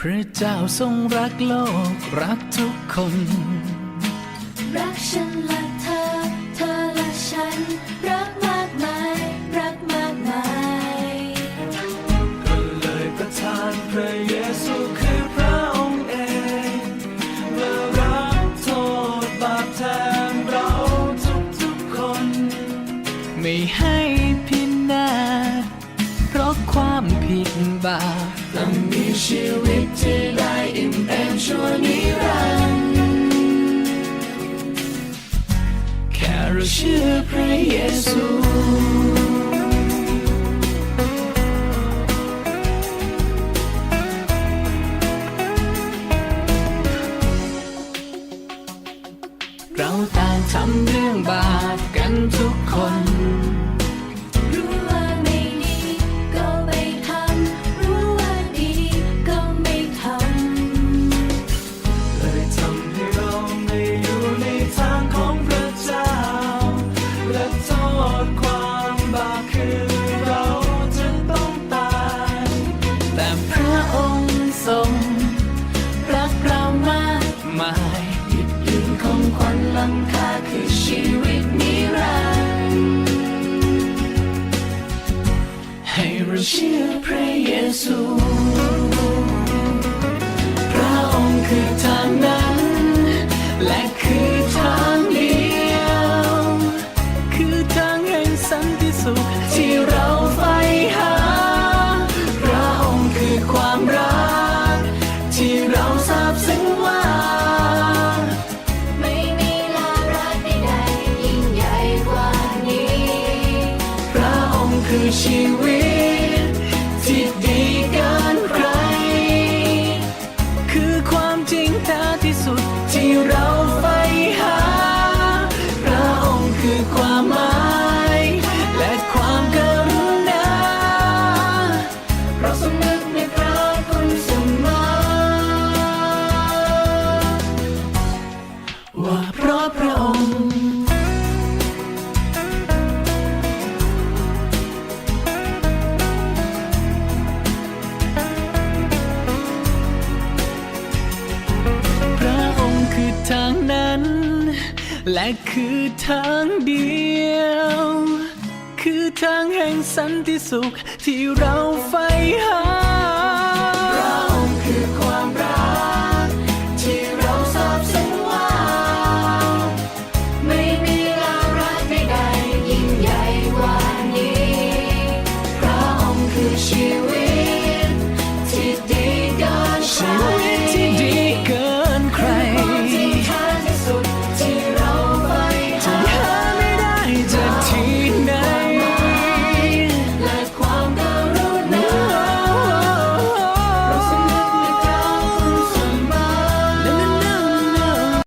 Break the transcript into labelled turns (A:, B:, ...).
A: เจ้าทรงรักโลกรักทุกคน
B: รักฉันและเธอ เธอและฉัน รักมากมาย รักมากมาย
A: ก็เลยประทานพระเยซูคือพระองค์เองมารับโทษบาปแทนเราทุกๆคน ไม่ให้ามผิดบาปต้องมีชีวิตที่ได้อิ่มเอมชั่วนิรันดร์แค่เราเชื่อพระเยซูเราต่างทำเรื่องบาปกันทุกคน พระองค์ทรงรักเรามากมายหยุดยืนของขวัญล้ำค่าคือชีวิตนิรันดร์ให้เราเชื่อพระเยซูพระองค์คือทางนั้น และคือ คือชีวิต และคือทางเดียว คือทางแห่งสันติสุขที่เราใฝ่หา เราคือความรัก ที่เราทราบซึ้ว่า
B: ไม่มีลารักใดยิ่งใหญ่ว่านี้
A: พระองค์คือชีวิต ที่ดีเกินฉัน